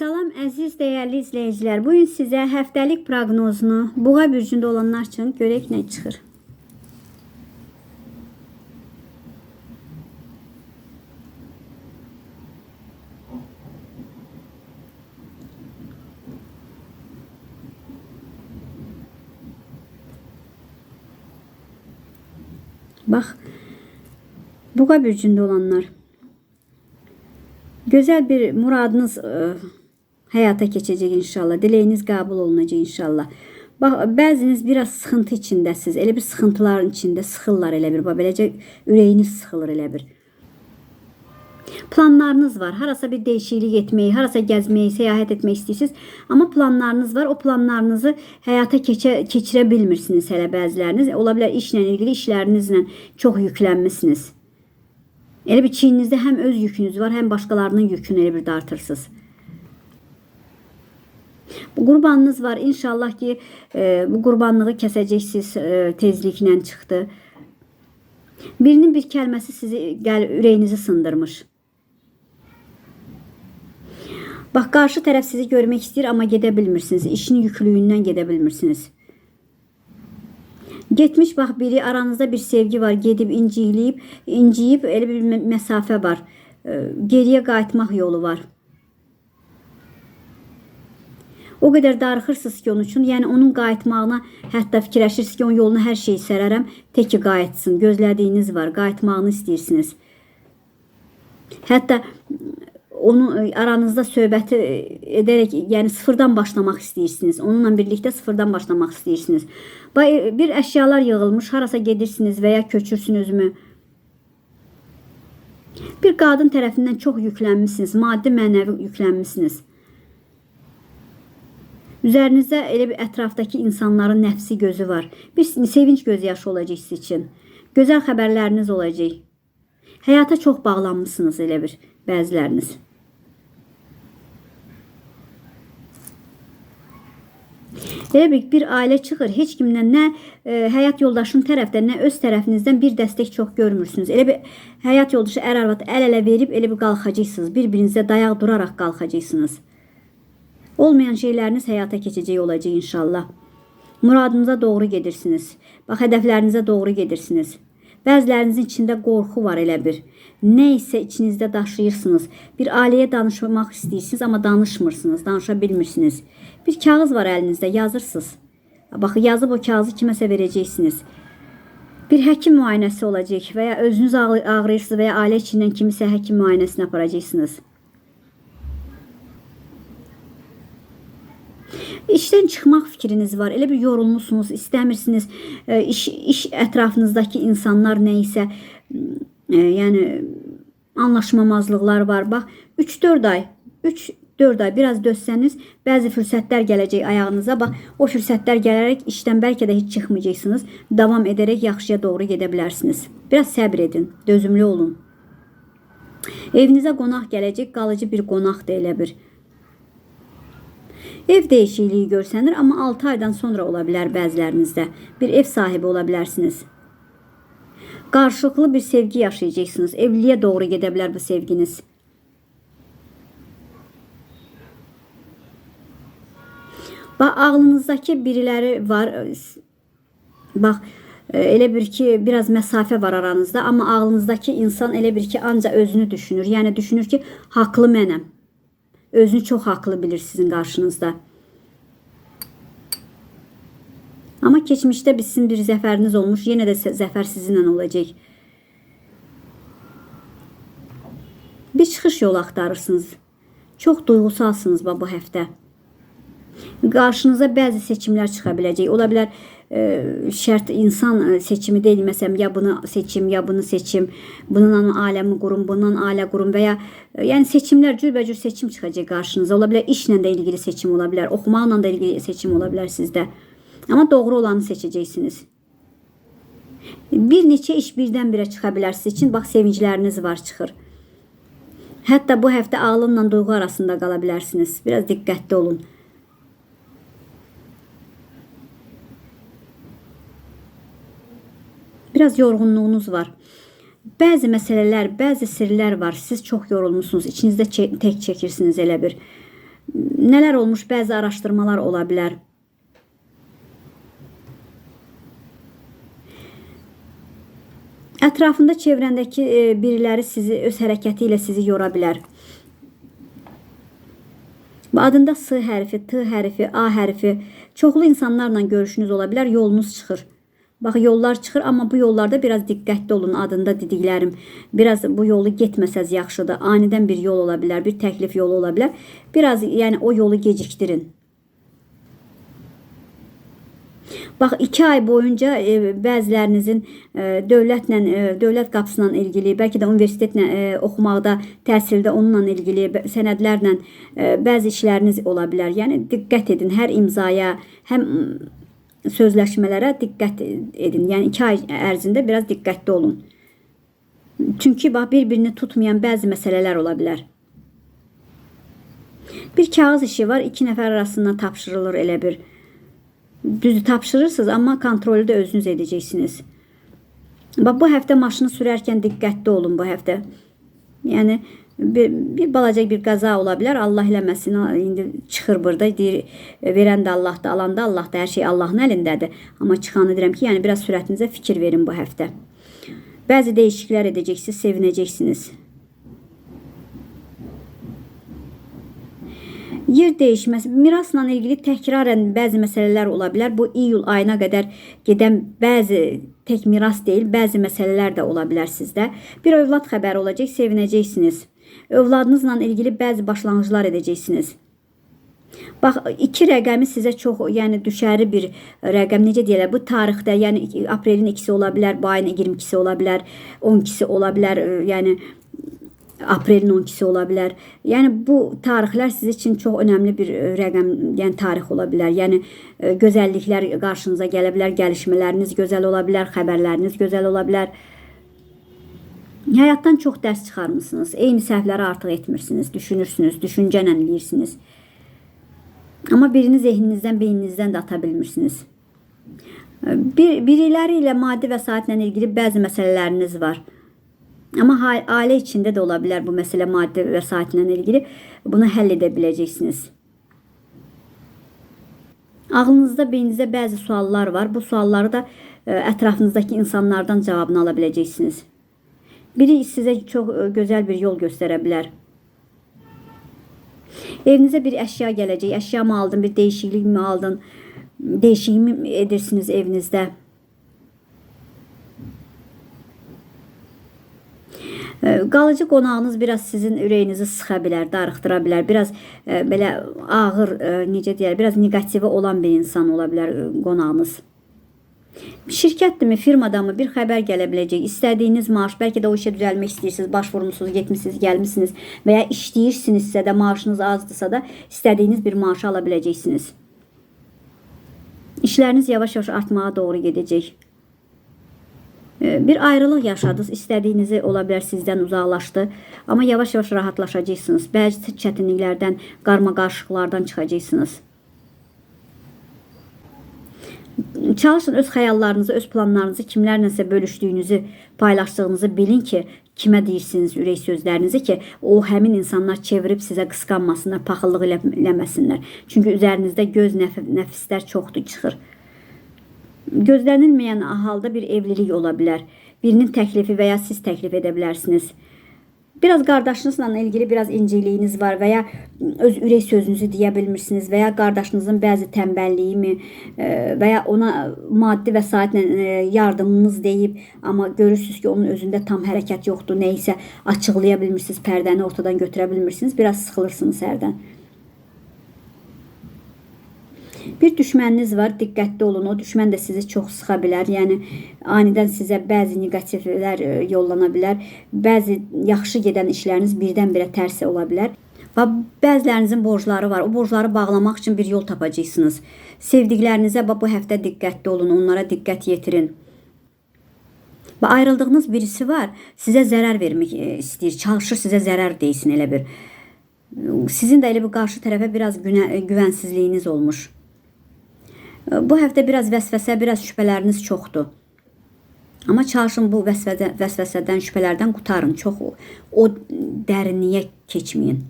Salam əziz dəyərli izləyicilər. Bu gün sizə həftəlik proqnozunu Buğa bürcündə olanlar üçün görək nə çıxır. Bax, Buğa bürcündə olanlar. Gözəl bir muradınız ə, həyata keçəcək inşallah. Diləyiniz qəbul olunacaq inşallah. Bax, bəziniz biraz sıxıntı içindəsiz. Elə bir sıxıntıların içində sıxırlar elə bir. Bax, beləcə ürəyiniz sıxılır elə bir. Planlarınız var. Harasa bir dəyişiklik etməyi, harasa gəzməyi, səyahət etmək istəyirsiniz. Amma planlarınız var. O planlarınızı həyata keçə, keçirə bilmirsiniz hələ bəziləriniz. Ola bilər işlə ilgili işlərinizlə çox yüklənmisiniz. Elə bir çiyninizdə həm öz yükünüz var, həm başqalarının yükünü elə bir dartırsınız. Bu qurbanınız var. İnşallah ki, e, bu qurbanlığı kəsəcəksiniz e, tezliklə çıxdı. Birinin bir kəlməsi sizi gəl ürəyinizi sındırmış. Bax, qarşı tərəf sizi görmək istəyir, amma gedə bilmirsiniz. İşin yüklüyündən gedə bilmirsiniz. Getmiş bax biri aranızda bir sevgi var. Gedib inciyib, inciyib elə bir mə- məsafə var. E, Geriyə qayıtmaq yolu var. O qədər darıxırsınız ki onun üçün, yəni onun qayıtmağına hətta fikirləşirsiniz ki, onun yoluna hər şeyi sərərəm, tək ki qayıtsın. Gözlədiyiniz var, qayıtmağını istəyirsiniz. Hətta onu e, aranızda söhbəti e, edərək, yəni sıfırdan başlamaq istəyirsiniz. Onunla birlikdə sıfırdan başlamaq istəyirsiniz. E, bir əşyalar yığılmış, harasa gedirsiniz və ya köçürsünüzmü? Bir qadın tərəfindən çox yüklənmisiniz, maddi mənəvi yüklənmisiniz. Üzərinizdə elə bir ətrafdakı insanların nəfsi gözü var. Bir sevinç göz yaşı olacaq sizin üçün. Gözəl xəbərləriniz olacaq. Həyata çox bağlanmısınız elə bir bəziləriniz. Elə bir, bir ailə çıxır, heç kimdən nə e, həyat yoldaşının tərəfdən, nə öz tərəfinizdən bir dəstək çox görmürsünüz. Elə bir həyat yoldaşı ər arvad əl-ələ verib elə bir qalxacaqsınız. Bir-birinizə dayaq duraraq qalxacaqsınız. Olmayan şeyləriniz həyata keçəcək olacaq inşallah. Muradınıza doğru gedirsiniz. Bax, hədəflərinizə doğru gedirsiniz. Bəzilərinizin içində qorxu var elə bir. Nə isə içinizdə daşıyırsınız. Bir ailəyə danışmaq istəyirsiniz, amma danışmırsınız, danışa bilmirsiniz. Bir kağız var əlinizdə, yazırsınız. Bax, yazıb o kağızı kiməsə verəcəksiniz. Bir həkim müayinəsi olacaq və ya özünüz ağrı- ağrıyırsınız və ya ailə içindən kimisə həkim müayinəsinə aparacaqsınız. İşdən çıxmaq fikriniz var. Elə bir yorulmusunuz, istəmirsiniz. E, iş iş ətrafınızdakı insanlar nə isə e, yəni anlaşmamazlıqlar var. Bax 3-4 ay, 3-4 ay biraz dözsəniz, bəzi fürsətlər gələcək ayağınıza. Bax o fürsətlər gələrək işdən bəlkə də heç çıxmayacaqsınız. Davam edərək yaxşıya doğru gedə bilərsiniz. Biraz səbr edin, dözümlü olun. Evinizə qonaq gələcək, qalıcı bir qonaq da elə bir. Ev dəyişikliyi görsənir, amma 6 aydan sonra ola bilər bəzilərinizdə. Bir ev sahibi ola bilərsiniz. Qarşılıqlı bir sevgi yaşayacaqsınız. Evliliyə doğru gedə bilər bu sevginiz. Bax ağlınızdakı biriləri var. Bax e, elə bir ki biraz məsafə var aranızda, amma ağlınızdakı insan elə bir ki anca özünü düşünür. Yəni düşünür ki, haqlı mənəm. Özünü çox haqlı bilir sizin qarşınızda. Amma keçmişdə biz sizin bir zəfəriniz olmuş, yenə də se- zəfər sizinlə olacaq. Bir çıxış yolu axtarırsınız. Çox duyğusalsınız bu həftə. Qarşınıza bəzi seçimlər çıxa biləcək. Ola bilər şərt insan e, seçimi deyil. Məsələn, ya bunu seçim, ya bunu seçim, bununla aləmi qurum, bundan ailə qurum və ya e, yəni seçimlər cürbəcür seçim çıxacaq qarşınıza. Ola bilər işlə ilgili seçim ola bilər, oxumaqla da ilgili seçim ola bilər sizdə. Amma doğru olanı seçəcəksiniz. Bir neçə iş birdən-birə çıxa bilər sizin üçün. Bax sevincləriniz var çıxır. Hətta bu həftə ağlınla duyğu arasında qala bilərsiniz. Biraz diqqətli olun. Biraz yorğunluğunuz var. Bəzi məsələlər, bəzi sirlər var. Siz çox yorulmusunuz. İçinizdə tək çəkirsiniz elə bir. Nələr olmuş bəzi araşdırmalar ola bilər. Ətrafında çevrəndəki e, biriləri sizi öz hərəkəti ilə sizi yora bilər. Bu adında S hərfi, T hərfi, A hərfi çoxlu insanlarla görüşünüz ola bilər, yolunuz çıxır. Bax yollar çıxır, amma bu yollarda biraz diqqətli olun adında dediklərim. Biraz bu yolu getməsəz yaxşıdır. Anidən bir yol ola bilər, bir təklif yolu ola bilər. Biraz yəni o yolu gecikdirin. Bax 2 ay boyunca e, bəzilərinizin e, dövlətlə e, dövlət qapısıyla ilgili, bəlkə də universitetlə e, oxumaqda, təhsildə onunla ilgili sənədlərlə e, bəzi işləriniz ola bilər. Yəni diqqət edin hər imzaya, həm sözləşmələrə diqqət edin. Yəni 2 ay ərzində biraz diqqətli olun. Çünki bax bir-birini tutmayan bəzi məsələlər ola bilər. Bir kağız işi var, iki nəfər arasında tapşırılır elə bir. Düzü tapşırırsınız, amma kontrolü də özünüz edəcəksiniz. Bax bu həftə maşını sürərkən diqqətli olun bu həftə. Yəni bir, bir balaca bir qəza ola bilər. Allah eləməsin. İndi çıxır burada deyir verən də Allahdır, alan da Allahdır. Hər şey Allahın əlindədir. Amma çıxanı deyirəm ki, yəni biraz sürətinizə fikir verin bu həftə. Bəzi dəyişikliklər edəcəksiniz, sevinəcəksiniz. Yer dəyişməsi, mirasla ilgili təkrarən bəzi məsələlər ola bilər. Bu iyul ayına qədər gedən bəzi tək miras deyil, bəzi məsələlər də ola bilər sizdə. Bir övlad xəbəri olacaq, sevinəcəksiniz. Övladınızla ilgili bəzi başlanğıclar edəcəksiniz. Bax, iki rəqəmi sizə çox, yəni düşəri bir rəqəm necə deyirlər? Bu tarixdə, yəni aprelin 2-si ola bilər, bu ayın 22-si ola bilər, 12-si ola bilər, ə, yəni aprelin 12-si ola bilər. Yəni bu tarixlər siz üçün çox önəmli bir ə, rəqəm, yəni tarix ola bilər. Yəni ə, gözəlliklər qarşınıza gələ bilər, gəlişmələriniz gözəl ola bilər, xəbərləriniz gözəl ola bilər. Həyatdan çox dərs çıxarmısınız. Eyni səhvləri artıq etmirsiniz, düşünürsünüz, düşüncənlə eləyirsiniz. Amma birini zehninizdən, beyninizdən də ata bilmirsiniz. Bir, biriləri ilə maddi vəsaitlə ilgili bəzi məsələləriniz var. Amma ailə içində də ola bilər bu məsələ maddi vəsaitlə ilgili. Bunu həll edə biləcəksiniz. Ağlınızda, beyninizdə bəzi suallar var. Bu sualları da ə, ətrafınızdakı insanlardan cavabını ala biləcəksiniz. Biri sizə çox ə, gözəl bir yol göstərə bilər. Evinizə bir əşya gələcək. Əşya mı aldın, bir dəyişiklik mi aldın? Dəyişiklik mi edirsiniz evinizdə? Ə, Qalıcı qonağınız biraz sizin ürəyinizi sıxa bilər, darıxdıra bilər. Biraz ə, belə ağır, necə deyər, biraz neqativi olan bir insan ola bilər qonağınız. Şirkətdirmi, firmadamı bir xəbər gələ biləcək. İstədiyiniz maaş, bəlkə də o işə düzəlmək istəyirsiniz, başvurmusunuz, getmisiniz, gəlmisiniz və ya işləyirsinizsə də, maaşınız azdırsa da istədiyiniz bir maaşı ala biləcəksiniz. İşləriniz yavaş-yavaş artmağa doğru gedəcək. Bir ayrılıq yaşadınız, istədiyinizi ola bilər sizdən uzaqlaşdı, amma yavaş-yavaş rahatlaşacaqsınız. Bəzi çətinliklərdən, qarma-qarışıqlardan çıxacaqsınız. Çalışın öz xəyallarınızı, öz planlarınızı kimlərləsə bölüşdüyünüzü, paylaşdığınızı bilin ki, kimə deyirsiniz ürək sözlərinizi ki, o həmin insanlar çevirib sizə qısqanmasınlar, paxıllıq elə- eləməsinlər. Çünki üzərinizdə göz nəf nəfislər çoxdur çıxır. Gözlənilməyən halda bir evlilik ola bilər. Birinin təklifi və ya siz təklif edə bilərsiniz. Biraz qardaşınızla ilgili biraz inciliyiniz var və ya öz ürək sözünüzü deyə bilmirsiniz və ya qardaşınızın bəzi tənbəlliyimi e, və ya ona maddi vəsaitlə e, yardımınız deyib, amma görürsüz ki, onun özündə tam hərəkət yoxdur, nə isə açıqlaya bilmirsiniz, pərdəni ortadan götürə bilmirsiniz, biraz sıxılırsınız hərdən. Bir düşməniniz var, diqqətli olun. O düşmən də sizi çox sıxa bilər. Yəni anidən sizə bəzi neqativlər e, yollana bilər. Bəzi yaxşı gedən işləriniz birdən-birə tərs ola bilər. Və bəzilərinizin borcları var. O borcları bağlamaq üçün bir yol tapacaqsınız. Sevdiklərinizə bu həftə diqqətli olun, onlara diqqət yetirin. Və ayrıldığınız birisi var, sizə zərər vermək e, istəyir, çalışır sizə zərər deysin elə bir. Sizin də elə bir qarşı tərəfə biraz günə, e, güvənsizliyiniz olmuş. Bu həftə biraz vəsvəsə, biraz şübhələriniz çoxdur. Amma çalışın bu vəsvədə, vəsvəsədən, şübhələrdən qutarın. Çox o, o dərinliyə keçməyin.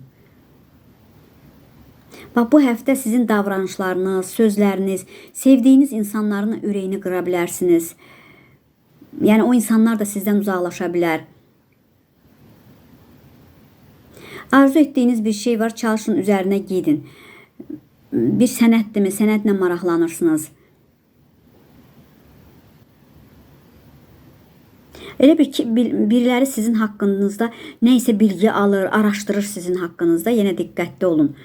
Bax bu həftə sizin davranışlarınız, sözləriniz, sevdiyiniz insanların ürəyini qıra bilərsiniz. Yəni o insanlar da sizdən uzaqlaşa bilər. Arzu etdiyiniz bir şey var, çalışın üzərinə gidin. Bir sənətdirmi, sənətlə maraqlanırsınız. Elə bir ki, biriləri sizin haqqınızda nə bilgi alır, araşdırır sizin haqqınızda. Yenə diqqətli olun.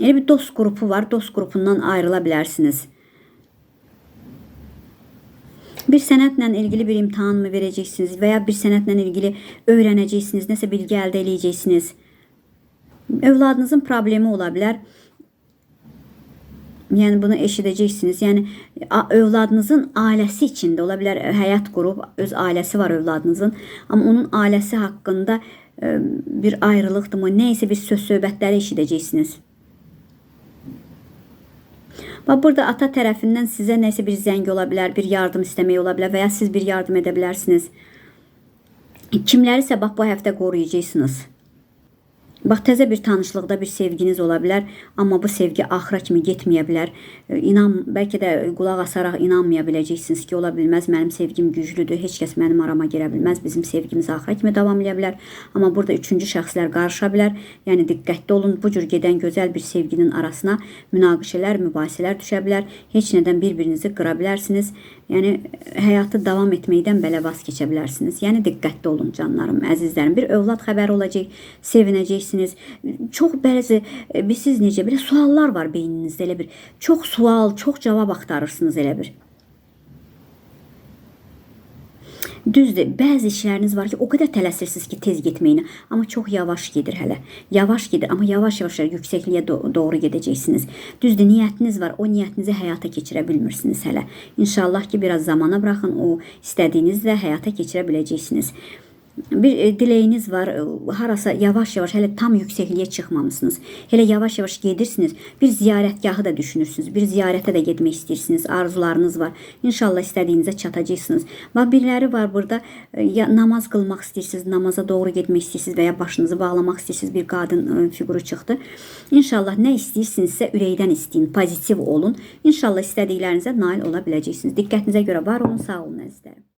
Elə bir dost qrupu var, dost qrupundan ayrıla bilərsiniz. Bir sənətlə ilgili bir imtahan mı verəcəksiniz və ya bir sənətlə ilgili öyrənəcəksiniz, nəsə bilgi əldə edəcəksiniz. Övladınızın problemi ola bilər. Yəni bunu eşidəcəksiniz. Yəni övladınızın ailəsi içində ola bilər həyat qurub öz ailəsi var övladınızın, amma onun ailəsi haqqında e, bir ayrılıqdımı, nə isə bir söz söhbətləri eşidəcəksiniz. Bax burada ata tərəfindən sizə nəsə bir zəng ola bilər, bir yardım istəmək ola bilər və siz bir yardım edə bilərsiniz. Kimlərisə bax bu həftə qoruyacaqsınız. Bax təzə bir tanışlıqda bir sevginiz ola bilər, amma bu sevgi axıra kimi getməyə bilər. E, İnan, bəlkə də qulaq asaraq inanmaya biləcəksiniz ki, ola bilməz mənim sevgim güclüdür, heç kəs mənim arama girə bilməz, bizim sevgimiz axıra kimi davam edə bilər. Amma burada üçüncü şəxslər qarışa bilər. Yəni diqqətli olun. Bu cür gedən gözəl bir sevginin arasına münaqişələr, mübahisələr düşə bilər. Heç nədən bir-birinizi qıra bilərsiniz. Yəni həyatı davam etməkdən belə vaz keçə bilərsiniz. Yəni diqqətli olun canlarım, əzizlərim. Bir övlad xəbəri olacaq, sevinəcəksiniz. Çox bəzi e, siz necə belə suallar var beyninizdə elə bir. Çox sual, çox cavab axtarırsınız elə bir. Düzdür, bəzi işləriniz var ki, o qədər tələsirsiniz ki, tez getməyinə, amma çox yavaş gedir hələ. Yavaş gedir, amma yavaş-yavaş yüksəkliyə do- doğru gedəcəksiniz. Düzdür, niyyətiniz var, o niyyətinizi həyata keçirə bilmirsiniz hələ. İnşallah ki, biraz zamana buraxın, o istədiyinizlə həyata keçirə biləcəksiniz. Bir e, diləyiniz var, e, harasa yavaş-yavaş hələ tam yüksəkliyə çıxmamısınız. Hələ yavaş-yavaş gedirsiniz. Bir ziyarətgahı da düşünürsünüz. Bir ziyarətə də getmək istəyirsiniz. Arzularınız var. İnşallah istədiyinizə çatacaqsınız. Bax biriləri var burada e, ya namaz qılmaq istəyirsiniz, namaza doğru getmək istəyirsiniz və ya başınızı bağlamaq istəyirsiniz. Bir qadın fiquru çıxdı. İnşallah nə istəyirsinizsə ürəkdən istəyin, pozitiv olun. İnşallah istədiklərinizə nail ola biləcəksiniz. Diqqətinizə görə var olun, sağ olun əzizlərim.